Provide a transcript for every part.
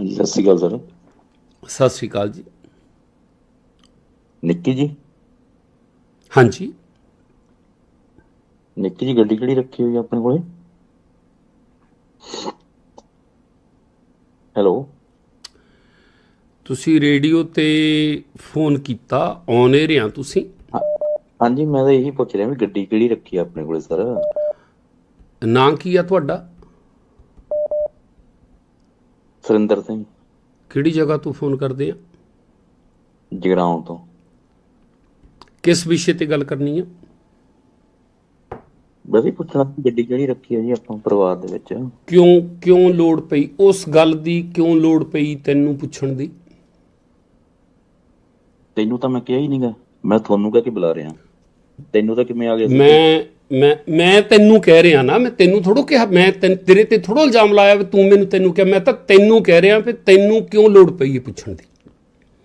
ਹਾਂਜੀ ਸਤਿ ਸ਼੍ਰੀ ਅਕਾਲ ਸਰ। ਸਤਿ ਸ੍ਰੀ ਅਕਾਲ ਜੀ। ਨਿੱਕੀ ਜੀ? ਹਾਂਜੀ। ਨਿੱਕੀ ਜੀ ਗੱਡੀ ਕਿਹੜੀ ਰੱਖੀ ਹੋਈ ਆਪਣੇ ਕੋਲੇ? ਹੈਲੋ। ਤੁਸੀਂ ਰੇਡੀਓ ਤੇ ਫੋਨ ਕੀਤਾ ਔਨ ਏਅਰ ਆ ਤੁਸੀਂ? ਹਾਂ- ਹਾਂਜੀ ਮੈਂ ਤਾਂ ਇਹੀ ਪੁੱਛ ਰਿਹਾ ਵੀ ਗੱਡੀ ਕਿਹੜੀ ਰੱਖੀ ਆ ਆਪਣੇ ਕੋਲੇ ਸਰ? ਨਾਂ ਕੀ ਆ ਤੁਹਾਡਾ? ਸੁਰਿੰਦਰ ਸਿੰਘ। ਕਿਹੜੀ ਜਗ੍ਹਾ ਤੋਂ ਫੋਨ ਕਰਦੇ ਆ? ਜਗਰਾਉਂ ਤੋਂ। ਕਿਸ ਵਿਸ਼ੇ ਤੇ ਗੱਲ ਕਰਨੀ ਆ? ਬਸ ਪੁੱਛਣਾ ਗੱਡੀ ਕਿਹੜੀ ਰੱਖੀ ਆ ਜੀ ਆਪਾਂ ਪਰਿਵਾਰ ਦੇ ਵਿੱਚ? ਕਿਉਂ ਕਿਉਂ ਲੋੜ ਪਈ? ਉਸ ਗੱਲ ਦੀ ਕਿਉਂ ਲੋੜ ਪਈ ਤੈਨੂੰ ਪੁੱਛਣ ਦੀ? ਤੈਨੂੰ ਤਾਂ ਮੈਂ ਕਿਹਾ ਹੀ ਨਹੀਂਗਾ ਮੈਂ ਤੁਹਾਨੂੰ ਕਹਿ ਕੇ ਬੁਲਾ ਰਿਹਾ। ਤੈਨੂੰ ਤਾਂ ਕਿਵੇਂ ਆ ਗਿਆ? ਮੈਂ ਮੈਂ ਮੈਂ ਤੈਨੂੰ ਕਹਿ ਰਿਹਾ ਨਾ ਮੈਂ ਤੈਨੂੰ ਥੋੜੋ ਕਿਹਾ ਮੈਂ ਤੈਨ- ਤੇਰੇ ਤੇ ਥੋੜੋ ਇਲਜ਼ਾਮ ਲਾਇਆ ਵੀ ਤੂੰ ਮੈਨੂੰ ਤੈਨੂੰ ਕਿਹਾ ਮੈਂ ਤਾਂ ਤੈਨੂੰ ਕਹਿ ਰਿਹਾ ਵੀ ਤੈਨੂੰ ਕਿਉਂ ਲੋੜ ਪਈ ਇਹ ਪੁੱਛਣ ਦੀ?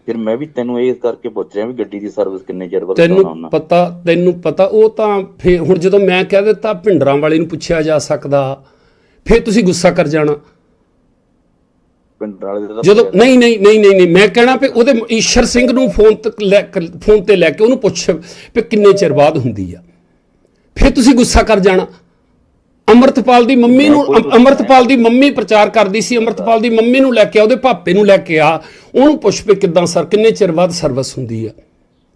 ਫਿਰ ਮੈਂ ਵੀ ਤੈਨੂੰ ਇਹ ਕਰਕੇ ਪੁੱਛ ਰਿਹਾ ਵੀ ਗੱਡੀ ਦੀ ਸਰਵਿਸ ਕਿੰਨੇ ਚਿਰ ਬਾਅਦ ਤੈਨੂੰ ਕਰਾਉਣਾ ਪਤਾ ਤੈਨੂੰ ਪਤਾ ਉਹ ਤਾਂ ਫੇ ਹੁਣ ਜਦੋਂ ਮੈਂ ਕਹਿ ਦਿੱਤਾ ਭਿੰਡਰਾਂ ਵਾਲੇ ਨੂੰ ਪੁੱਛਿਆ ਜਾ ਸਕਦਾ ਫੇ ਤੁਸੀਂ ਗੁੱਸਾ ਕਰ ਜਾਣਾ। ਪਿੰਡ ਵਾਲੇ ਦਾ ਜਦੋਂ ਨਹੀਂ ਨਹੀਂ ਨਹੀਂ ਨਹੀਂ ਮੈਂ ਕਹਿਣਾ ਵੀ ਉਹਦੇ ਈਸ਼ਰ ਸਿੰਘ ਨੂੰ ਫੋਨ ਤੇ ਫੋਨ ਤੇ ਲੈ ਕੇ ਉਹਨੂੰ ਪੁੱਛ ਵੀ ਕਿੰਨੇ ਚਿਰ ਬਾਅਦ ਹੁੰਦੀ ਆ। ਫੇ ਤੁਸੀਂ ਗੁੱਸਾ ਕਰ ਜਾਣਾ। ਅਮਰਤਪਾਲ ਦੀ ਮੰਮੀ ਨੂੰ ਅਮ- ਅਮਰਤਪਾਲ ਦੀ ਮੰਮੀ ਪ੍ਰਚਾਰ ਕਰਦੀ ਸੀ ਅਮਰਤਪਾਲ ਦੀ ਮੰਮੀ ਨੂੰ ਲੈ ਕੇ ਆ ਉਹਦੇ ਭਾਪੇ ਨੂੰ ਲੈ ਕੇ ਆ। ਉਹਨੂੰ ਪੁੱਛ ਵੀ ਕਿਦਾਂ ਸਰ ਕਿੰਨੇ ਚਿਰ ਬਾਅਦ ਸਰਵਿਸ ਹੁੰਦੀ ਆ?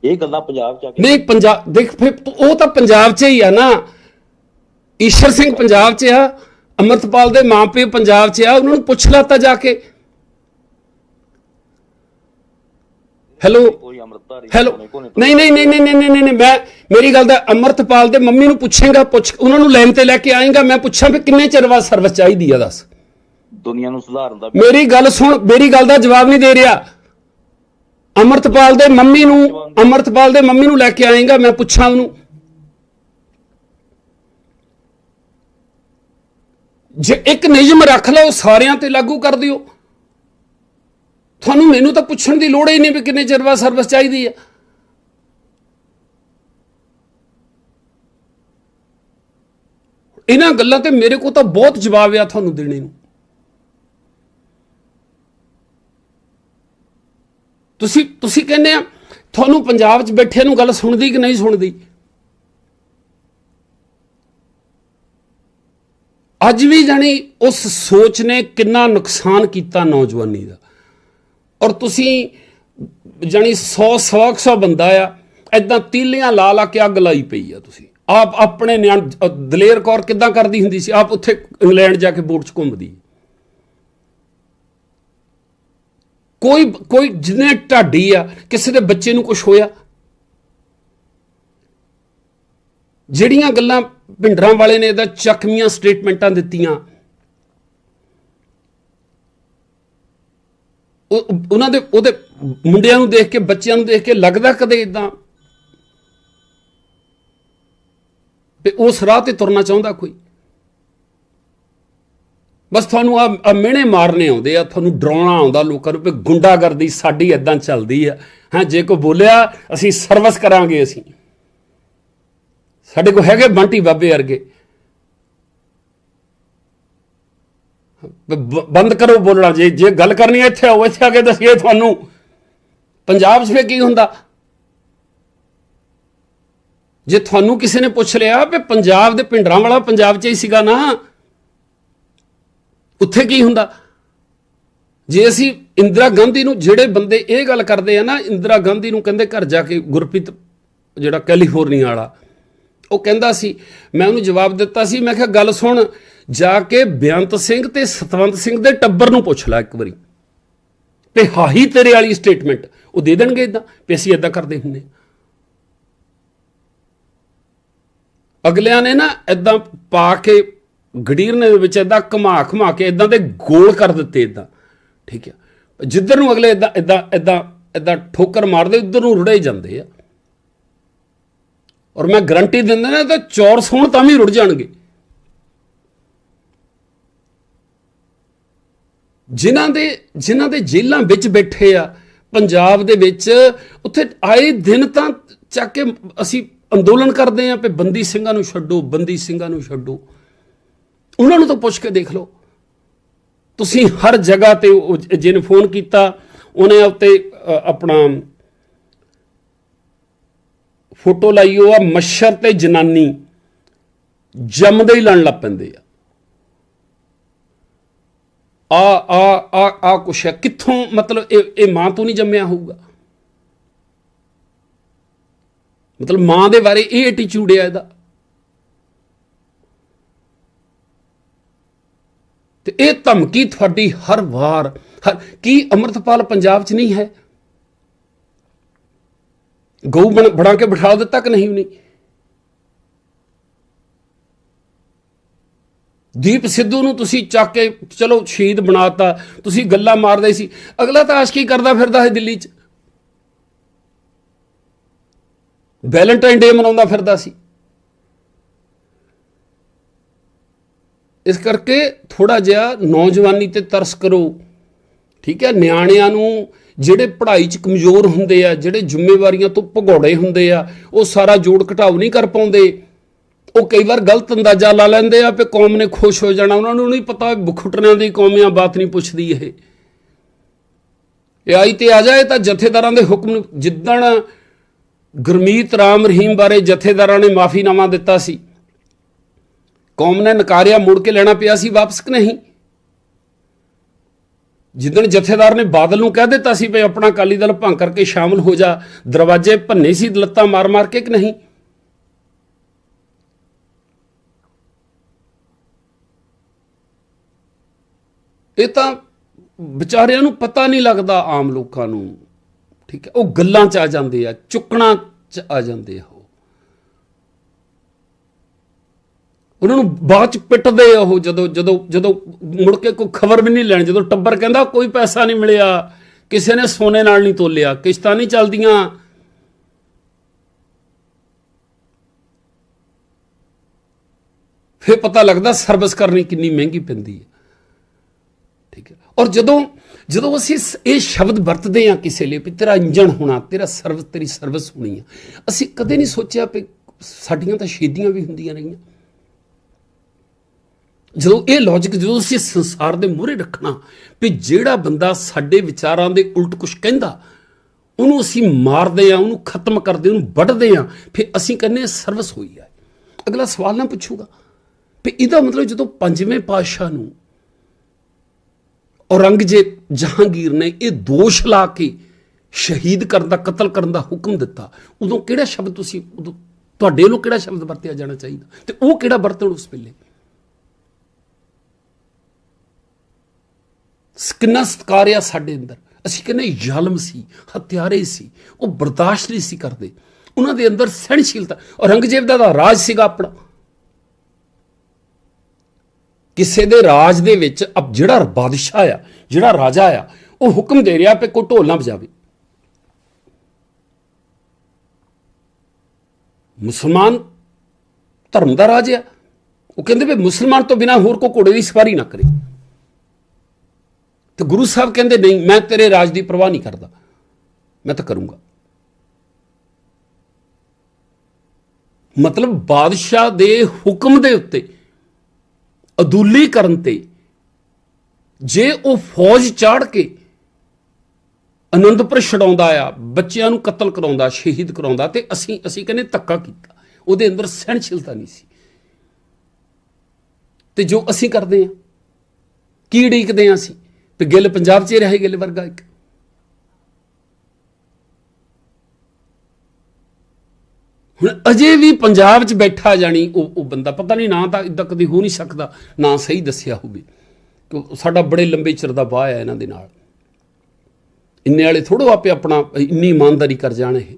ਇਹ ਗੱਲਾਂ ਪੰਜਾਬ ਚ ਆ ਕੇ ਨਹੀਂ ਪੰਜਾਬ ਦੇਖ ਫਿਰ ਉਹ ਤਾਂ ਪੰਜਾਬ 'ਚ ਹੀ ਆ ਨਾ। ਈਸ਼ਰ ਸਿੰਘ ਪੰਜਾਬ 'ਚ ਆ ਅਮਰਤਪਾਲ ਦੇ ਮਾਪੇ ਪੰਜਾਬ 'ਚ ਆ ਉਹਨਾਂ ਨੂੰ ਪੁੱਛ ਲਾ ਤਾਂ ਜਾ ਕੇ। ਹੈਲੋ ਹੈਲੋ ਨਹੀਂ ਨਹੀਂ ਨਹੀਂ ਨਹੀਂ ਨਹੀਂ, ਨਹੀਂ ਮੈਂ ਮੇਰੀ ਗੱਲ ਦਾ ਅਮਰਤਪਾਲ ਦੇ ਮੰਮੀ ਨੂੰ ਪੁੱਛੇਗਾ ਪੁੱਛ ਉਹਨਾਂ ਨੂੰ ਲਾਈਨ ਤੇ ਲੈ ਕੇ ਆਏਗਾ ਮੈਂ ਪੁੱਛਾਂ ਵੀ ਕਿੰਨੇ ਚਿਰ ਬਾਅਦ ਸਰਵਿਸ ਚਾਹੀਦੀ ਆ ਦੱਸ। ਦੁਨੀਆ ਨੂੰ ਸੁਧਾਰਨ ਦਾ ਮੇਰੀ ਗੱਲ ਸੁਣ ਮੇਰੀ ਗੱਲ ਦਾ ਜਵਾਬ ਨਹੀਂ ਦੇ ਰਿਹਾ। ਅਮਰਤਪਾਲ ਦੇ ਮੰਮੀ ਨੂੰ ਅਮਰਤਪਾਲ ਦੇ ਮੰਮੀ ਨੂੰ ਲੈ ਕੇ ਆਏਗਾ ਮੈਂ ਪੁੱਛਾਂ ਉਹਨੂੰ। ਜੇ ਇੱਕ ਨਿਯਮ ਰੱਖ ਲਓ ਸਾਰਿਆਂ ਤੇ ਲਾਗੂ ਕਰ ਦਿਓ। ਤੁਹਾਨੂੰ ਮੈਨੂੰ ਤਾਂ ਪੁੱਛਣ ਦੀ ਲੋੜ ਹੀ ਨਹੀਂ ਵੀ ਕਿੰਨੇ ਚਿਰ ਬਾਅਦ ਸਰਵਿਸ ਚਾਹੀਦੀ ਹੈ। ਇਹਨਾਂ ਗੱਲਾਂ ਤੇ ਮੇਰੇ ਕੋਲ ਤਾਂ ਬਹੁਤ ਜਵਾਬ ਆ ਤੁਹਾਨੂੰ ਦੇਣੇ ਨੂੰ। ਤੁਸੀਂ ਤੁਸੀਂ ਕਹਿੰਦੇ ਆ, ਤੁਹਾਨੂੰ ਪੰਜਾਬ 'ਚ ਬੈਠੇ ਨੂੰ ਗੱਲ ਸੁਣਦੀ ਕਿ ਨਹੀਂ ਸੁਣਦੀ? ਅੱਜ ਵੀ ਜਾਣੀ ਉਸ ਸੋਚ ਨੇ ਕਿੰਨਾ ਨੁਕਸਾਨ ਕੀਤਾ ਨੌਜਵਾਨੀ ਦਾ। ਔਰ ਤੁਸੀਂ ਜਾਣੀ 100 100 ਬੰਦਾ ਆ ਐਦਾਂ ਤੀਲੀਆਂ ਲਾ ਲਾ ਕੇ ਅੱਗ ਲਾਈ ਪਈ ਆ ਤੁਸੀਂ। ਆਪ ਆਪਣੇ ਨਿਆਣ ਦਲੇਰ ਕੌਰ ਕਿੱਦਾਂ ਕਰਦੀ ਹੁੰਦੀ ਸੀ? ਆਪ ਉੱਥੇ ਇੰਗਲੈਂਡ ਜਾ ਕੇ ਬੋਟ 'ਚ ਘੁੰਮਦੀ। ਕੋਈ ਕੋਈ ਜਿਹਨੇ ਢਾਡੀ ਆ, ਕਿਸੇ ਦੇ ਬੱਚੇ ਨੂੰ ਕੁਝ ਹੋਇਆ? ਜਿਹੜੀਆਂ ਗੱਲਾਂ ਭਿੰਡਰਾਂ ਵਾਲੇ ਨੇ ਇਹਦਾ ਚੱਕਵੀਆਂ ਸਟੇਟਮੈਂਟਾਂ ਦਿੱਤੀਆਂ ਉਹ ਉਹਨਾਂ ਦੇ ਉਹਦੇ ਮੁੰਡਿਆਂ ਨੂੰ ਦੇਖ ਕੇ, ਬੱਚਿਆਂ ਨੂੰ ਦੇਖ ਕੇ ਲੱਗਦਾ ਕਦੇ ਇਦਾਂ ਤੇ ਉਸ ਰਾਹ ਤੇ ਤੁਰਨਾ ਚਾਹੁੰਦਾ ਕੋਈ? ਬਸ ਤੁਹਾਨੂੰ ਆ ਮਿਹਣੇ ਮਾਰਨੇ ਆਉਂਦੇ ਆ, ਤੁਹਾਨੂੰ ਡਰਾਉਣਾ ਆਉਂਦਾ ਲੋਕਾਂ ਨੂੰ ਵੀ ਗੁੰਡਾਗਰਦੀ ਸਾਡੀ ਇਦਾਂ ਚੱਲਦੀ ਆ। ਹਾਂ, ਜੇ ਕੋਈ ਬੋਲਿਆ, ਅਸੀਂ ਸਰਵਿਸ ਕਰਾਂਗੇ ਅਸੀਂ। ਸਾਡੇ ਕੋਲ ਹੈਗੇ ਬੰਟੀ ਬਾਬੇ ਵਰਗੇ। ਬੰਦ ਕਰੋ ਬੋਲਣਾ। ਜੇ ਜੇ ਗੱਲ ਕਰਨੀ ਹੈ ਇੱਥੇ ਆਓ, ਇੱਥੇ ਆ ਕੇ ਦੱਸੀਏ ਤੁਹਾਨੂੰ। ਪੰਜਾਬ 'ਚ ਫੇ ਕੀ ਹੁੰਦਾ? ਜੇ ਤੁਹਾਨੂੰ ਕਿਸੇ ਨੇ ਪੁੱਛ ਲਿਆ ਵੀ ਪੰਜਾਬ ਦੇ ਪਿੰਡਰਾਂ ਵਾਲਾ ਪੰਜਾਬ 'ਚ ਹੀ ਸੀਗਾ ਨਾ, ਉੱਥੇ ਕੀ ਹੁੰਦਾ? ਜੇ ਅਸੀਂ ਇੰਦਰਾ ਗਾਂਧੀ ਨੂੰ, ਜਿਹੜੇ ਬੰਦੇ ਇਹ ਗੱਲ ਕਰਦੇ ਆ ਨਾ, ਇੰਦਰਾ ਗਾਂਧੀ ਨੂੰ ਕਹਿੰਦੇ ਘਰ ਜਾ ਕੇ ਗੁਰਪ੍ਰੀਤ, ਜਿਹੜਾ ਕੈਲੀਫੋਰਨੀਆ ਵਾਲਾ, ਉਹ ਕਹਿੰਦਾ ਸੀ, ਮੈਂ ਉਹਨੂੰ ਜਵਾਬ ਦਿੱਤਾ ਸੀ, ਮੈਂ ਕਿਹਾ, ਗੱਲ ਸੁਣ ਜਾ ਕੇ ਬੇਅੰਤ ਸਿੰਘ ਤੇ ਸਤਵੰਤ ਸਿੰਘ ਦੇ ਟੱਬਰ ਨੂੰ ਪੁੱਛ ਲੈ ਇੱਕ ਵਾਰੀ। ਤੇ ਹਾਹੀ ਤੇਰੇ ਵਾਲੀ ਸਟੇਟਮੈਂਟ ਉਹ ਦੇ ਦੇਣਗੇ ਇਦਾਂ ਵੀ ਅਸੀਂ ਇਦਾਂ ਕਰਦੇ ਹੁੰਦੇ ਹਾਂ। ਅਗਲਿਆਂ ਨੇ ਨਾ ਇਦਾਂ ਪਾ ਕੇ, ਗੜੀਰਨੇ ਦੇ ਵਿੱਚ ਇਦਾਂ ਘੁਮਾ ਘੁਮਾ ਕੇ ਇਦਾਂ ਦੇ ਗੋਲ ਕਰ ਦਿੱਤੇ ਇਦਾਂ ਠੀਕ ਹੈ ਜਿੱਧਰ ਨੂੰ ਅਗਲੇ ਇਦਾਂ ਇਦਾਂ ਇਦਾਂ ਇਦਾਂ ਠੋਕਰ ਮਾਰਦੇ, ਉਧਰ ਨੂੰ ਰੁੜੇ ਜਾਂਦੇ ਆ। ਔਰ ਮੈਂ ਗਰੰਟੀ ਦਿੰਦਾ ਨਾ ਤਾਂ ਚੌਰ ਸੋਣ ਤਾਂ ਵੀ ਰੁੜ ਜਾਣਗੇ। ਜਿਨ੍ਹਾਂ ਦੇ ਜਿਨ੍ਹਾਂ ਦੇ ਜੇਲ੍ਹਾਂ ਵਿੱਚ ਬੈਠੇ ਆ, ਪੰਜਾਬ ਦੇ ਵਿੱਚ, ਉੱਥੇ ਆਏ ਦਿਨ ਤਾਂ ਚੱਕ ਕੇ ਅਸੀਂ ਅੰਦੋਲਨ ਕਰਦੇ ਆ ਕਿ ਬੰਦੀ ਸਿੰਘਾਂ ਨੂੰ ਛੱਡੋ, ਬੰਦੀ ਸਿੰਘਾਂ ਨੂੰ ਛੱਡੋ। ਉਹਨਾਂ ਨੂੰ ਤਾਂ ਪੁੱਛ ਕੇ ਦੇਖ ਲਓ। ਤੁਸੀਂ ਹਰ ਜਗ੍ਹਾ ਤੇ ਉਹ ਜ- ਫੋਨ ਕੀਤਾ, ਉਹਨੇ ਉੱਤੇ ਆਪਣਾ ਫੋਟੋ ਲਾਈ, ਉਹ ਆ ਮੱਛਰ ਤੇ ਜਨਾਨੀ। ਜੰਮਦੇ ਹੀ ਲੜਨ ਲੱਗ ਪੈਂਦੇ ਆ। ਆ ਆ ਆ ਆ ਕੁਛ ਹੈ। ਕਿੱਥੋਂ ਮਤਲਬ ਇਹ ਇਹ ਮਾਂ ਤੋਂ ਨਹੀਂ ਜੰਮਿਆ ਹੋਊਗਾ? ਮਤਲਬ ਮਾਂ ਦੇ ਬਾਰੇ ਇਹ ਐਟੀਟਿਊਡ ਹੈ ਇਹਦਾ। ਤੇ ਇਹ ਧਮਕੀ ਤੁਹਾਡੀ ਹਰ ਵਾਰ ਕੀ ਅਮਰਤਪਾਲ ਪੰਜਾਬ 'ਚ ਨਹੀਂ ਹੈ? ਗਊ ਬਣ- ਬਣਾ ਕੇ ਬਿਠਾ ਦਿੱਤਾ ਕਿ ਨਹੀਂ ਨਹੀਂ ਦੀਪ ਸਿੱਧੂ ਨੂੰ ਤੁਸੀਂ ਚੱਕ ਕੇ, ਚਲੋ ਸ਼ਹੀਦ ਬਣਾਤਾ, ਤੁਸੀਂ ਗੱਲਾਂ ਮਾਰਦੇ ਸੀ। ਅਗਲਾ ਤਾਂ ਆਸ਼ਕੀ ਕਰਦਾ ਫਿਰਦਾ ਹੈ ਦਿੱਲੀ 'ਚ। ਵੈਲੈਂਟਾਈਨ ਡੇ ਮਨਾਉਂਦਾ ਫਿਰਦਾ ਸੀ। ਇਸ ਕਰਕੇ ਥੋੜਾ ਜਿਹਾ ਨੌਜਵਾਨੀ ਤੇ ਤਰਸ ਕਰੋ। ਠੀਕ ਹੈ, ਨਿਆਣਿਆਂ ਨੂੰ ਜਿਹੜੇ ਪੜ੍ਹਾਈ 'ਚ ਕਮਜ਼ੋਰ ਹੁੰਦੇ ਆ, ਜਿਹੜੇ ਜ਼ਿੰਮੇਵਾਰੀਆਂ ਤੋਂ ਭਗੌੜੇ ਹੁੰਦੇ ਆ, ਉਹ ਸਾਰਾ ਜੋੜ ਘਟਾਓ ਨਹੀਂ ਕਰ ਪਾਉਂਦੇ। ਉਹ ਕਈ ਵਾਰ ਗਲਤ ਅੰਦਾਜ਼ਾ ਲਾ ਲੈਂਦੇ ਆ ਕਿ ਕੌਮ ਨੇ ਖੁਸ਼ ਹੋ ਜਾਣਾ। ਉਹਨਾਂ ਨੂੰ ਨਹੀਂ ਪਤਾ ਬਖੁਟਣਿਆਂ ਦੀ ਕੌਮੀਆਂ ਬਾਤ ਨਹੀਂ ਪੁੱਛਦੀ ਇਹ। ਇਹ ਆਈ ਤੇ ਆ ਜਾਏ ਤਾਂ ਜਥੇਦਾਰਾਂ ਦੇ ਹੁਕਮ ਜਿੱਦਣ ਗੁਰਮੀਤ ਰਾਮ ਰਹੀਮ ਬਾਰੇ ਜਥੇਦਾਰਾਂ ਨੇ ਮਾਫੀਨਾਮਾ ਦਿੱਤਾ ਸੀ, ਕੌਮ ਨੇ ਨਕਾਰਿਆ, ਮੁੜ ਕੇ ਲੈਣਾ ਪਿਆ ਸੀ ਵਾਪਸ ਕਿ ਨਹੀਂ? ਜਿੱਦਣ ਜਥੇਦਾਰ ਨੇ ਬਾਦਲ ਨੂੰ ਕਹਿ ਦਿੱਤਾ ਸੀ ਵੀ ਆਪਣਾ ਅਕਾਲੀ ਦਲ ਭੰਗ ਕਰਕੇ ਸ਼ਾਮਲ ਹੋ ਜਾ, ਦਰਵਾਜ਼ੇ ਭੰਨੇ ਸੀ, ਲੱਤਾਂ ਮਾਰ-ਮਾਰ ਕੇ ਕਿ ਨਹੀਂ? ਇਹ ਤਾਂ ਵਿਚਾਰਿਆਂ ਨੂੰ ਪਤਾ ਨਹੀਂ ਲੱਗਦਾ ਆਮ ਲੋਕਾਂ ਨੂੰ। ਠੀਕ ਹੈ, ਉਹ ਗੱਲਾਂ 'ਚ ਆ ਜਾਂਦੇ ਆ, ਚੁੱਕਣਾ 'ਚ ਆ ਜਾਂਦੇ ਆ ਉਹਨਾਂ ਨੂੰ ਬਾਅਦ ਚ ਪਿੱਟਦੇ ਆ ਉਹ ਜਦੋਂ ਜਦੋਂ ਜਦੋਂ ਮੁੜ ਕੇ ਕੋਈ ਖਬਰ ਵੀ ਨਹੀਂ ਲੈਣ, ਜਦੋਂ ਟੱਬਰ ਕਹਿੰਦਾ ਕੋਈ ਪੈਸਾ ਨਹੀਂ ਮਿਲਿਆ, ਕਿਸੇ ਨੇ ਸੋਨੇ ਨਾਲ ਨਹੀਂ ਤੋਲਿਆ, ਕਿਸ਼ਤਾਂ ਨਹੀਂ ਚੱਲਦੀਆਂ। ਫਿਰ ਪਤਾ ਲੱਗਦਾ ਸਰਵਿਸ ਕਰਨੀ ਕਿੰਨੀ ਮਹਿੰਗੀ ਪੈਂਦੀ ਹੈ। ਔਰ ਜਦੋਂ ਜਦੋਂ ਅਸੀਂ ਇਸ- ਇਹ ਸ਼ਬਦ ਵਰਤਦੇ ਹਾਂ ਕਿਸੇ ਲਈ ਵੀ ਤੇਰਾ ਇੰਜਣ ਹੋਣਾ, ਤੇਰਾ ਸਰਵਿਸ ਤੇਰੀ ਸਰਵਿਸ ਹੋਣੀ ਆ, ਅਸੀਂ ਕਦੇ ਨਹੀਂ ਸੋਚਿਆ ਵੀ ਸਾਡੀਆਂ ਤਾਂ ਸ਼ਹੀਦੀਆਂ ਵੀ ਹੁੰਦੀਆਂ ਰਹੀਆਂ। ਜਦੋਂ ਇਹ ਲੌਜੀਕ ਜਦੋਂ ਅਸੀਂ ਸੰਸਾਰ ਦੇ ਮੂਹਰੇ ਰੱਖਣਾ ਵੀ ਜਿਹੜਾ ਬੰਦਾ ਸਾਡੇ ਵਿਚਾਰਾਂ ਦੇ ਉਲਟ ਕੁਝ ਕਹਿੰਦਾ, ਉਹਨੂੰ ਅਸੀਂ ਮਾਰਦੇ ਆ ਉਹਨੂੰ ਖਤਮ ਕਰਦੇ ਉਹਨੂੰ ਵੱਢਦੇ ਆ ਫਿਰ ਅਸੀਂ ਕਹਿੰਦੇ ਸਰਵਿਸ ਹੋਈ ਹੈ ਅਗਲਾ ਸਵਾਲ ਨਾ ਪੁੱਛੂਗਾ ਵੀ ਇਹਦਾ ਮਤਲਬ ਜਦੋਂ ਪੰਜਵੇਂ ਪਾਤਸ਼ਾਹ ਨੂੰ ਔਰੰਗਜ਼ੇਬ ਜਹਾਂਗੀਰ ਨੇ ਇਹ ਦੋਸ਼ ਲਾ ਕੇ ਸ਼ਹੀਦ ਕਰਨ ਦਾ, ਕਤਲ ਕਰਨ ਦਾ ਹੁਕਮ ਦਿੱਤਾ। ਉਦੋਂ ਕਿਹੜਾ ਸ਼ਬਦ ਤੁਸੀਂ, ਉਦੋਂ ਤੁਹਾਡੇ ਵੱਲੋਂ ਕਿਹੜਾ ਸ਼ਬਦ ਵਰਤਿਆ ਜਾਣਾ ਚਾਹੀਦਾ? ਤੇ ਉਹ ਕਿਹੜਾ ਵਰਤਣ ਉਸ ਵੇਲੇ? ਕਿੰਨਾ ਸਤਿਕਾਰ ਸਾਡੇ ਅੰਦਰ? ਅਸੀਂ ਕਹਿੰਦੇ ਜ਼ਾਲਮ ਸੀ, ਹਥਿਆਰੇ ਸੀ, ਉਹ ਬਰਦਾਸ਼ਤ ਨਹੀਂ ਸੀ ਕਰਦੇ। ਉਹਨਾਂ ਦੇ ਅੰਦਰ ਸਹਿਣਸ਼ੀਲਤਾ, ਔਰੰਗਜ਼ੇਬ ਦਾ ਤਾਂ ਰਾਜ ਸੀਗਾ ਆਪਣਾ। ਕਿਸੇ ਦੇ ਰਾਜ ਦੇ ਵਿੱਚ ਅਬ ਜਿਹੜਾ ਬਾਦਸ਼ਾਹ ਆ, ਜਿਹੜਾ ਰਾਜਾ ਆ, ਉਹ ਹੁਕਮ ਦੇ ਰਿਹਾ ਕਿ ਕੋਈ ਢੋਲ ਨਾ ਵਜਾਵੇ। ਮੁਸਲਮਾਨ ਧਰਮ ਦਾ ਰਾਜ ਆ। ਉਹ ਕਹਿੰਦੇ ਵੀ ਮੁਸਲਮਾਨ ਤੋਂ ਬਿਨਾ ਹੋਰ ਕੋ ਘੋੜੇ ਦੀ ਸਵਾਰੀ ਨਾ ਕਰੇ। ਤੇ ਗੁਰੂ ਸਾਹਿਬ ਕਹਿੰਦੇ, ਨਹੀਂ, ਮੈਂ ਤੇਰੇ ਰਾਜ ਦੀ ਪਰਵਾਹ ਨਹੀਂ ਕਰਦਾ। ਮੈਂ ਤਾਂ ਕਰੂੰਗਾ। ਮਤਲਬ ਬਾਦਸ਼ਾਹ ਦੇ ਹੁਕਮ ਦੇ ਉੱਤੇ ਅਦੂਲੀ ਕਰਨ ਤੇ ਜੇ ਉਹ ਫੌਜ ਚਾੜ ਕੇ ਅਨੰਦਪੁਰ ਛਡਾਉਂਦਾ ਆ, ਬੱਚਿਆਂ ਨੂੰ ਕਤਲ ਕਰਾਉਂਦਾ, ਸ਼ਹੀਦ ਕਰਾਉਂਦਾ ਤੇ ਅਸੀਂ ਅਸੀਂ ਕਹਿੰਦੇ ਧੱਕਾ ਕੀਤਾ। ਉਹਦੇ ਅੰਦਰ ਸਹਿਣਸ਼ੀਲਤਾ ਨਹੀਂ ਸੀ। ਤੇ ਜੋ ਅਸੀਂ ਕਰਦੇ ਆ, ਕੀ ਉਡੀਕਦੇ ਆ ਅਸੀਂ? ਤੇ ਗਿੱਲ ਪੰਜਾਬ 'ਚ ਹੀ ਰਹੇ ਗਿੱਲ ਵਰਗਾ ਇੱਕ। ਹੁਣ ਅਜੇ ਵੀ ਪੰਜਾਬ 'ਚ ਬੈਠਾ ਜਾਣੀ ਉਹ ਉਹ ਬੰਦਾ, ਪਤਾ ਨਹੀਂ ਨਾ ਤਾਂ ਇਦਾਂ ਕਦੀ ਹੋ ਨਹੀਂ ਸਕਦਾ, ਨਾ ਸਹੀ ਦੱਸਿਆ ਹੋਵੇ। ਕਿ ਸਾਡਾ ਬੜੇ ਲੰਬੇ ਚਿਰ ਦਾ ਵਾਹ ਹੈ ਇਹਨਾਂ ਦੇ ਨਾਲ। ਇੰਨੇ ਵਾਲੇ ਥੋੜੋ ਆਪੇ ਆਪਣਾ, ਇੰਨੀ ਇਮਾਨਦਾਰੀ ਕਰ ਜਾਣ ਇਹ।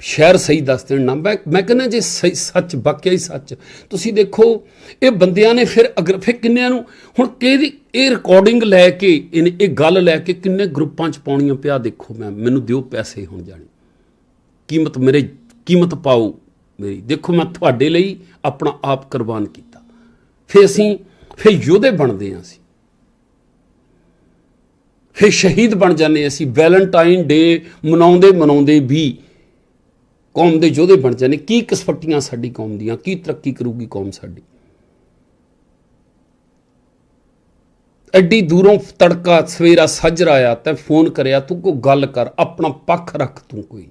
ਸ਼ਹਿਰ ਸਹੀ ਦੱਸ ਦੇਣ ਨਾ। ਮੈਂ ਮੈਂ ਕਹਿੰਦਾ ਜੇ ਸੱਚ, ਵਾਕਿਆ ਹੀ ਸੱਚ। ਤੁਸੀਂ ਦੇਖੋ, ਇਹ ਬੰਦਿਆਂ ਨੇ ਫਿਰ ਅਗਰ ਫਿਰ ਕਿੰਨਿਆਂ ਨੂੰ ਹੁਣ ਕਿਹਦੀ ਇਹ ਰਿਕਾਰਡਿੰਗ ਲੈ ਕੇ ਇਹਨੇ ਇਹ ਗੱਲ ਲੈ ਕੇ ਕਿੰਨੇ ਗਰੁੱਪਾਂ 'ਚ ਪਾਉਣੀਆਂ ਪਿਆ ਦੇਖੋ ਮੈਂ। ਮੈਨੂੰ ਦਿਓ ਪੈਸੇ ਹੁਣ ਜਾਣੇ। ਕੀਮਤ ਮੇਰੇ ਕੀਮਤ ਪਾਓ ਮੇਰੀ। ਦੇਖੋ, ਮੈਂ ਤੁਹਾਡੇ ਲਈ ਆਪਣਾ ਆਪ ਕੁਰਬਾਨ ਕੀਤਾ। ਫਿਰ ਅਸੀਂ ਫਿਰ ਯੋਧੇ ਬਣਦੇ ਹਾਂ ਅਸੀਂ। ਫਿਰ ਸ਼ਹੀਦ ਬਣ ਜਾਂਦੇ ਅਸੀਂ। ਵੈਲੈਂਟਾਈਨ ਡੇ ਮਨਾਉਂਦੇ ਮਨਾਉਂਦੇ ਵੀ ਕੌਮ ਦੇ ਯੋਧੇ ਬਣ ਜਾਂਦੇ ਕੀ ਕਿਸਫਟੀਆਂ ਸਾਡੀ ਕੌਮ ਦੀਆਂ? ਕੀ ਤਰੱਕੀ ਕਰੂਗੀ ਕੌਮ ਸਾਡੀ? ਐਡੀ ਦੂਰੋਂ ਤੜਕਾ ਸਵੇਰਾ ਸੱਜ ਰਾਇਆ ਤਾਂ ਫੋਨ ਕਰਿਆ, ਤੂੰ ਕੋਈ ਗੱਲ ਕਰ, ਆਪਣਾ ਪੱਖ ਰੱਖ ਤੂੰ ਕੋਈ।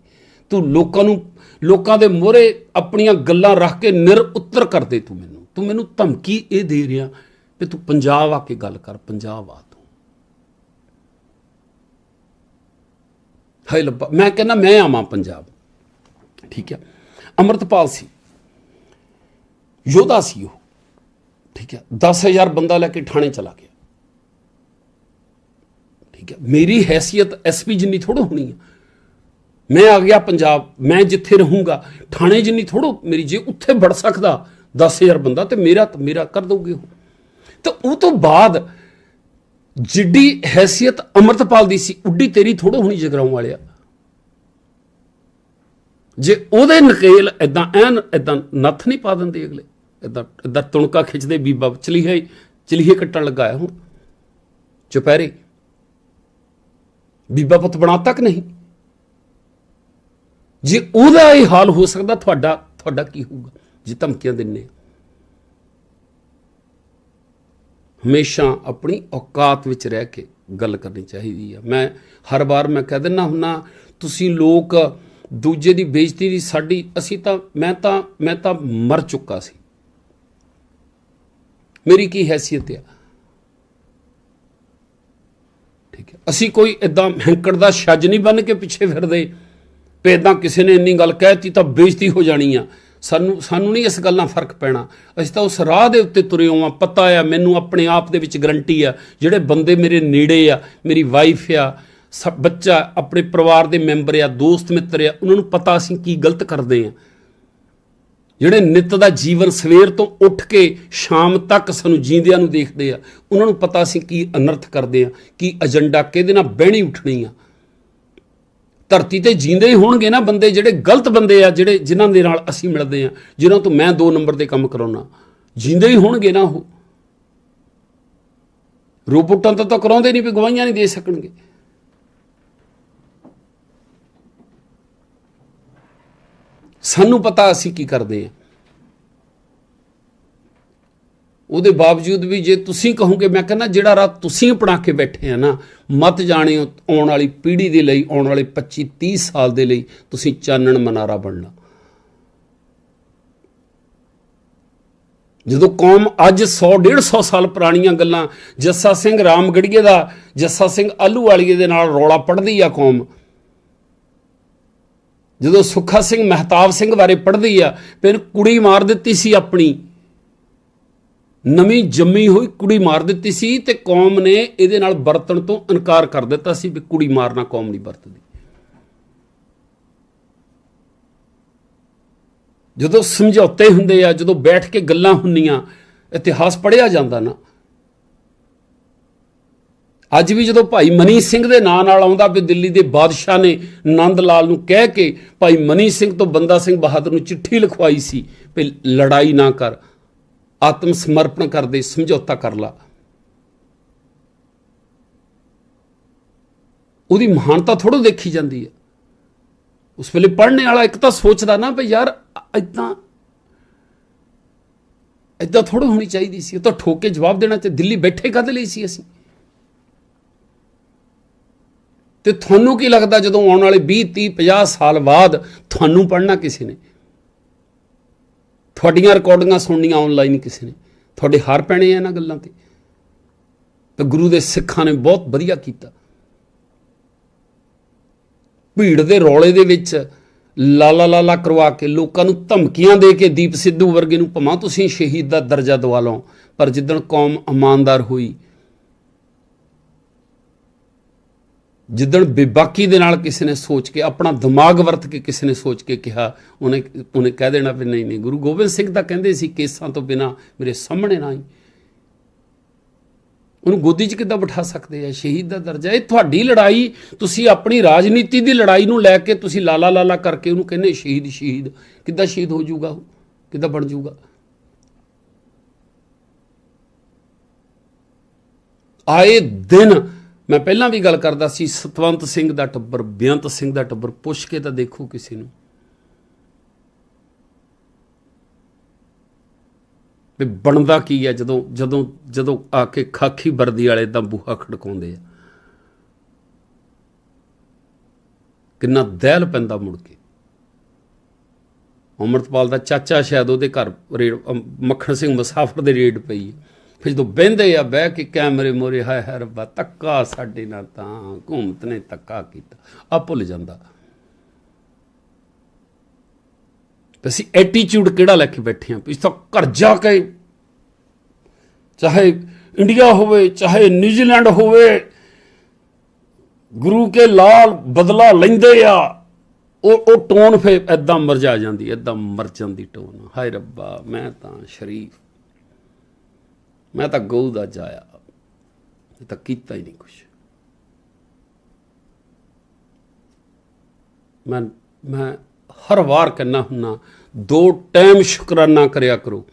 ਤੂੰ ਲੋਕਾਂ ਨੂੰ, ਲੋਕਾਂ ਦੇ ਮੋਹਰੇ ਆਪਣੀਆਂ ਗੱਲਾਂ ਰੱਖ ਕੇ ਨਿਰ ਉੱਤਰ ਕਰ ਦੇ ਤੂੰ ਮੈਨੂੰ। ਤੂੰ ਮੈਨੂੰ ਧਮਕੀ ਇਹ ਦੇ ਰਿਹਾ ਵੀ ਤੂੰ ਪੰਜਾਬ ਆ ਕੇ ਗੱਲ ਕਰ, ਪੰਜਾਬ ਆ ਤੂੰ। ਹਾਏ ਲੱਭਾ ਮੈਂ ਕਹਿੰਦਾ ਮੈਂ ਆਵਾਂ ਪੰਜਾਬ। ਠੀਕ ਹੈ ਅਮਰਤਪਾਲ ਸੀ। ਯੋਧਾ ਸੀ ਉਹ। ਠੀਕ ਹੈ 10000 ਬੰਦਾ ਲੈ ਕੇ ਥਾਣੇ ਚਲਾ ਗਿਆ। ਠੀਕ ਹੈ ਮੇਰੀ ਹੈਸੀਅਤ ਐਸਪੀ ਜਿੰਨੀ ਥੋੜੋ ਹੋਣੀ ਹੈ ਮੈਂ ਆ ਗਿਆ ਪੰਜਾਬ, ਮੈਂ ਜਿੱਥੇ ਰਹੂੰਗਾ, ਥਾਣੇ ਜਿੰਨੀ ਥੋੜੋ ਮੇਰੀ ਜੇ ਉੱਥੇ ਵੜ ਸਕਦਾ 10000 ਬੰਦਾ ਤੇ ਮੇਰਾ ਮੇਰਾ ਕਰ ਦੋਗੇ ਉਹ। ਤਾਂ ਉਹ ਤੋਂ ਬਾਅਦ ਜਿੱਡੀ ਹੈਸੀਅਤ ਅਮਰਤਪਾਲ ਦੀ ਸੀ, ਉੱਡੀ ਤੇਰੀ ਥੋੜੋ ਹੋਣੀ ਜਗਰਾਉਂ ਵਾਲਿਆ। ਜੇ ਉਹਦੇ ਨਕੇਲ ਇਦਾਂ ਐਨ ਇਦਾਂ ਨੱਥ ਨਹੀਂ ਪਾ ਦਿੰਦੇ ਅਗਲੇ ਇਦਾਂ ਇਦਾਂ ਤੁਣਕਾ ਖਿੱਚਦੇ, ਬੀਬਾ ਚਲੀਏ ਚਲੀਏ ਕੱਟਣ ਲੱਗਾ ਹੁਣ। ਚੁਪਹਿਰੇ। ਬੀਬਾ ਪੁੱਤ ਬਣਾ ਤੱਕ ਨਹੀਂ। ਜੇ ਉਹਦਾ ਇਹ ਹਾਲ ਹੋ ਸਕਦਾ, ਤੁਹਾਡਾ ਤੁਹਾਡਾ ਕੀ ਹੋਊਗਾ? ਜੇ ਧਮਕੀਆਂ ਦਿੰਨੇ ਹਮੇਸ਼ਾ ਆਪਣੀ ਔਕਾਤ ਵਿੱਚ ਰਹਿ ਕੇ ਗੱਲ ਕਰਨੀ ਚਾਹੀਦੀ ਹੈ ਮੈਂ ਹਰ ਵਾਰ ਮੈਂ ਕਹਿ ਦਿੰਦਾ ਹੁੰਨਾ, ਤੁਸੀਂ ਲੋਕ ਦੂਜੇ ਦੀ ਬੇਇੱਜ਼ਤੀ ਦੀ ਸਾਡੀ, ਅਸੀਂ ਤਾਂ, ਮੈਂ ਤਾਂ ਮੈਂ ਤਾਂ ਮਰ ਚੁੱਕਾ ਸੀ। ਮੇਰੀ ਕੀ ਹੈਸੀਅਤ ਆ? ਠੀਕ ਹੈ। ਅਸੀਂ ਕੋਈ ਇਦਾਂ ਹੈਂਕੜ ਦਾ ਛੱਜ ਨਹੀਂ ਬਣ ਕੇ ਪਿੱਛੇ ਫਿਰਦੇ। ਵੀ ਇਦਾਂ ਕਿਸੇ ਨੇ ਇੰਨੀ ਗੱਲ ਕਹਿਤੀ ਤਾਂ ਬੇਇੱਜ਼ਤੀ ਹੋ ਜਾਣੀ ਆ। ਸਾਨੂੰ ਸਾਨੂੰ ਨਹੀਂ ਇਸ ਗੱਲ ਨਾਲ ਫ਼ਰਕ ਪੈਣਾ। ਅਸੀਂ ਤਾਂ ਉਸ ਰਾਹ ਦੇ ਉੱਤੇ ਤੁਰੇ ਹਾਂ। ਪਤਾ ਆ, ਮੈਨੂੰ ਆਪਣੇ ਆਪ ਦੇ ਵਿੱਚ ਗਰੰਟੀ ਆ। ਜਿਹੜੇ ਬੰਦੇ ਮੇਰੇ ਨੇੜੇ ਆ, ਮੇਰੀ ਵਾਈਫ ਆ, ਸਭ ਬੱਚਾ, ਆਪਣੇ ਪਰਿਵਾਰ ਦੇ ਮੈਂਬਰ ਆ, ਦੋਸਤ ਮਿੱਤਰ ਆ, ਉਹਨਾਂ ਨੂੰ ਪਤਾ ਅਸੀਂ ਕੀ ਗਲਤ ਕਰਦੇ ਆ। ਜਿਹੜੇ ਨਿੱਤ ਦਾ ਜੀਵਨ ਸਵੇਰ ਤੋਂ ਉੱਠ ਕੇ ਸ਼ਾਮ ਤੱਕ ਸਾਨੂੰ ਜੀਂਦਿਆਂ ਨੂੰ ਦੇਖਦੇ ਆ, ਉਹਨਾਂ ਨੂੰ ਪਤਾ ਅਸੀਂ ਕੀ ਅਨਰਥ ਕਰਦੇ ਆ, ਕੀ ਏਜੰਡਾ ਕਿਹਦੇ ਨਾਲ ਬਹਿਣੀ ਉੱਠਣੀ ਆ। ਧਰਤੀ ਤੇ ਜੀਂਦੇ ਹੀ ਹੋਣਗੇ ਨਾ ਬੰਦੇ, ਜਿਹੜੇ ਗਲਤ ਬੰਦੇ ਆ, ਜਿਹੜੇ ਜਿਨ੍ਹਾਂ ਦੇ ਨਾਲ ਅਸੀਂ ਮਿਲਦੇ ਆ, ਜਿਨ੍ਹਾਂ ਤੋਂ ਮੈਂ 2 ਨੰਬਰ ਦੇ ਕੰਮ ਕਰਾਉਣਾ ਜੀਂਦੇ ਹੀ ਹੋਣਗੇ ਨਾ ਉਹ। ਰੋਬੋਟਾਂ ਤੋਂ ਤਾਂ ਕਰਾਉਂਦੇ ਨਹੀਂ ਵੀ ਗਵਾਹੀਆਂ ਨਹੀਂ ਦੇ ਸਕਣਗੇ। ਸਾਨੂੰ ਪਤਾ ਅਸੀਂ ਕੀ ਕਰਦੇ ਆ। ਉਹਦੇ ਬਾਵਜੂਦ ਵੀ ਜੇ ਤੁਸੀਂ ਕਹੋਗੇ, ਮੈਂ ਕਹਿੰਦਾ ਜਿਹੜਾ ਰਾਹ ਤੁਸੀਂ ਅਪਣਾ ਕੇ ਬੈਠੇ ਆ ਨਾ, ਮਤ ਜਾਣਿਓ ਆਉਣ ਵਾਲੀ ਪੀੜ੍ਹੀ ਦੇ ਲਈ, ਆਉਣ ਵਾਲੇ 25 30 ਸਾਲ ਦੇ ਲਈ ਤੁਸੀਂ ਚਾਨਣ ਮਨਾਰਾ ਬਣਨਾ। ਜਦੋਂ ਕੌਮ ਅੱਜ 100 150 ਸਾਲ ਪੁਰਾਣੀਆਂ ਗੱਲਾਂ, ਜੱਸਾ ਸਿੰਘ ਰਾਮਗੜੀਏ ਦਾ, ਜੱਸਾ ਸਿੰਘ ਆਲੂ ਵਾਲੀਏ ਦੇ ਨਾਲ ਰੌਲਾ ਪੜਦੀ ਆ ਕੌਮ। ਜਦੋਂ ਸੁੱਖਾ ਸਿੰਘ ਮਹਿਤਾਬ ਸਿੰਘ ਬਾਰੇ ਪੜਦੀ ਆ, ਫਿਰ ਕੁੜੀ ਮਾਰ ਦਿੱਤੀ ਸੀ ਆਪਣੀ। ਨਵੀਂ ਜੰਮੀ ਹੋਈ ਕੁੜੀ ਮਾਰ ਦਿੱਤੀ ਸੀ ਤੇ ਕੌਮ ਨੇ ਇਹਦੇ ਨਾਲ ਵਰਤਣ ਤੋਂ ਇਨਕਾਰ ਕਰ ਦਿੱਤਾ ਸੀ ਵੀ ਕੁੜੀ ਮਾਰਨਾ ਕੌਮ ਨਹੀਂ ਵਰਤਦੀ। ਜਦੋਂ ਸਮਝੌਤੇ ਹੁੰਦੇ ਆ, ਜਦੋਂ ਬੈਠ ਕੇ ਗੱਲਾਂ ਹੁੰਨੀਆਂ ਇਤਿਹਾਸ ਪੜਿਆ ਜਾਂਦਾ ਨਾ। ਅੱਜ ਵੀ ਜਦੋਂ ਭਾਈ ਮਨੀ ਸਿੰਘ ਦੇ ਨਾਂ ਨਾਲ ਆਉਂਦਾ ਵੀ ਦਿੱਲੀ ਦੇ ਬਾਦਸ਼ਾਹ ਨੇ ਨੰਦ ਲਾਲ ਨੂੰ ਕਹਿ ਕੇ ਭਾਈ ਮਨੀ ਸਿੰਘ ਤੋਂ ਬੰਦਾ ਸਿੰਘ ਬਹਾਦਰ ਨੂੰ ਚਿੱਠੀ ਲਿਖਵਾਈ ਸੀ ਵੀ ਲੜਾਈ ਨਾ ਕਰ। ਆਤਮ ਸਮਰਪਣ ਕਰਦੇ ਸਮਝੌਤਾ ਕਰ ਲਾ। ਉਹਦੀ ਮਹਾਨਤਾ ਥੋੜੋ ਦੇਖੀ ਜਾਂਦੀ ਹੈ। ਉਸ ਵੇਲੇ ਪੜ੍ਹਨੇ ਵਾਲਾ ਇੱਕ ਤਾਂ ਸੋਚਦਾ ਨਾ ਵੀ ਯਾਰ ਇਦਾਂ ਇਦਾਂ ਥੋੜਾ ਹੋਣੀ ਚਾਹੀਦੀ ਸੀ। ਉਹ ਤਾਂ ਠੋਕ ਕੇ ਜਵਾਬ ਦੇਣਾ ਤੇ ਦਿੱਲੀ ਬੈਠੇ ਕਦ ਲਈ ਸੀ ਅਸੀਂ? ਤੇ ਤੁਹਾਨੂੰ ਕੀ ਲੱਗਦਾ ਜਦੋਂ ਆਉਣ ਵਾਲੇ 20 30 50 ਸਾਲ ਬਾਅਦ ਤੁਹਾਨੂੰ ਪੜ੍ਹਨਾ ਕਿਸੇ ਨੇ? ਤੁਹਾਡੀਆਂ ਰਿਕਾਰਡਿੰਗਾਂ ਸੁਣਨੀਆਂ ਆਨਲਾਈਨ ਕਿਸੇ ਨੇ। ਤੁਹਾਡੇ ਹਾਰ ਪੈਣੇ ਆ ਇਹਨਾਂ ਗੱਲਾਂ ਤੇ। ਤੇ ਗੁਰੂ ਦੇ ਸਿੱਖਾਂ ਨੇ ਬਹੁਤ ਵਧੀਆ ਕੀਤਾ। ਭੀੜ ਦੇ ਰੌਲੇ ਦੇ ਵਿੱਚ ਲਾਲਾ ਲਾਲਾ ਕਰਵਾ ਕੇ ਲੋਕਾਂ ਨੂੰ ਧਮਕੀਆਂ ਦੇ ਕੇ ਦੀਪ ਸਿੱਧੂ ਵਰਗੇ ਨੂੰ ਭਮਾ ਤੁਸੀਂ ਸ਼ਹੀਦ ਦਾ ਦਰਜਾ ਦਵਾ ਲਓ। ਪਰ ਜਿੱਦਣ ਕੌਮ ਇਮਾਨਦਾਰ ਹੋਈ ਜਿੱਦਣ ਬੇਬਾਕੀ ਦੇ ਨਾਲ ਕਿਸੇ ਨੇ ਸੋਚ ਕੇ, ਆਪਣਾ ਦਿਮਾਗ ਵਰਤ ਕੇ ਕਿਸੇ ਨੇ ਸੋਚ ਕੇ ਕਿਹਾ, ਉਹਨੇ ਉਹਨੇ ਕਹਿ ਦੇਣਾ ਵੀ ਨਹੀਂ ਨਹੀਂ, ਗੁਰੂ ਗੋਬਿੰਦ ਸਿੰਘ ਤਾਂ ਕਹਿੰਦੇ ਸੀ, ਕੇਸਾਂ ਤੋਂ ਬਿਨਾ ਮੇਰੇ ਸਾਹਮਣੇ ਨਾ ਆਈ। ਉਹਨੂੰ ਗੋਦੀ 'ਚ ਕਿੱਦਾਂ ਬਿਠਾ ਸਕਦੇ ਆ? ਸ਼ਹੀਦ ਦਾ ਦਰਜਾ। ਇਹ ਤੁਹਾਡੀ ਲੜਾਈ, ਤੁਸੀਂ ਆਪਣੀ ਰਾਜਨੀਤੀ ਦੀ ਲੜਾਈ ਨੂੰ ਲੈ ਕੇ ਤੁਸੀਂ ਲਾਲਾ ਲਾਲਾ ਕਰਕੇ ਉਹਨੂੰ ਕਹਿੰਦੇ, ਸ਼ਹੀਦ ਸ਼ਹੀਦ। ਕਿੱਦਾਂ ਸ਼ਹੀਦ ਹੋ ਜਾਊਗਾ ਉਹ? ਕਿੱਦਾਂ ਬਣ ਜਾਊਗਾ? ਆਏ ਦਿਨ ਮੈਂ ਪਹਿਲਾਂ ਵੀ ਗੱਲ ਕਰਦਾ ਸੀ, ਸਤਵੰਤ ਸਿੰਘ ਦਾ ਟੱਬਰ, ਬੇਅੰਤ ਸਿੰਘ ਦਾ ਟੱਬਰ, ਪੁੱਛ ਕੇ ਤਾਂ ਦੇਖੋ ਕਿਸੇ ਨੂੰ। ਵੀ ਬਣਦਾ ਕੀ ਹੈ ਜਦੋਂ ਜਦੋਂ ਜਦੋਂ ਆ ਕੇ ਖਾਕੀ ਵਰਦੀ ਵਾਲੇ ਤਾਂ ਬੂਹਾ ਖੜਕਾਉਂਦੇ ਆ। ਕਿੰਨਾ ਦਹਿਲ ਪੈਂਦਾ ਮੁੜ ਕੇ। ਅਮਰਤਪਾਲ ਦਾ ਚਾਚਾ ਸ਼ਾਇਦ ਉਹਦੇ ਘਰ ਰੇਡ ਮੱਖਣ ਸਿੰਘ ਮੁਸਾਫਰ ਦੇ ਰੇਡ ਪਈ ਹੈ। ਫਿਰ ਜਦੋਂ ਬਹਿੰਦੇ ਆ, ਬਹਿ ਕੇ ਕੈਮਰੇ ਮੋਰੇ, ਹਾਏ ਹਾਏ ਰੱਬਾ ਤੱਕਾ ਸਾਡੇ ਨਾਲ ਤਾਂ ਹਕੂਮਤ ਨੇ ਤੱਕਾ ਕੀਤਾ। ਆ ਭੁੱਲ ਜਾਂਦਾ। ਤੇ ਅਸੀਂ ਐਟੀਟਿਊਡ ਕਿਹੜਾ ਲੈ ਕੇ ਬੈਠੇ ਹਾਂ ਵੀ ਤਾਂ ਘਰ ਜਾ ਕੇ ਚਾਹੇ ਇੰਡੀਆ ਹੋਵੇ, ਚਾਹੇ ਨਿਊਜ਼ੀਲੈਂਡ ਹੋਵੇ, ਗੁਰੂ ਕੇ ਲਾਲ ਬਦਲਾ ਲੈਂਦੇ ਆ। ਉਹ ਉਹ ਟੋਨ ਫੇ ਐਦਾਂ ਮਰਜਾ ਜਾਂਦੀ ਐਦਾਂ ਮਰ ਜਾਂਦੀ ਟੋਨ। ਹਾਏ ਰੱਬਾ, ਮੈਂ ਤਾਂ ਸ਼ਰੀਫ। ਮੈਂ ਤਾਂ ਗਊ ਦਾ ਜਾਇਆ। ਇਹ ਤਾਂ ਕੀਤਾ ਹੀ ਨਹੀਂ ਕੁਛ। ਮੈਂ ਮੈਂ ਹਰ ਵਾਰ ਕਹਿੰਦਾ ਹੁੰਨਾ ਦੋ ਟਾਈਮ ਸ਼ੁਕਰਾਨਾ ਕਰਿਆ ਕਰੋ।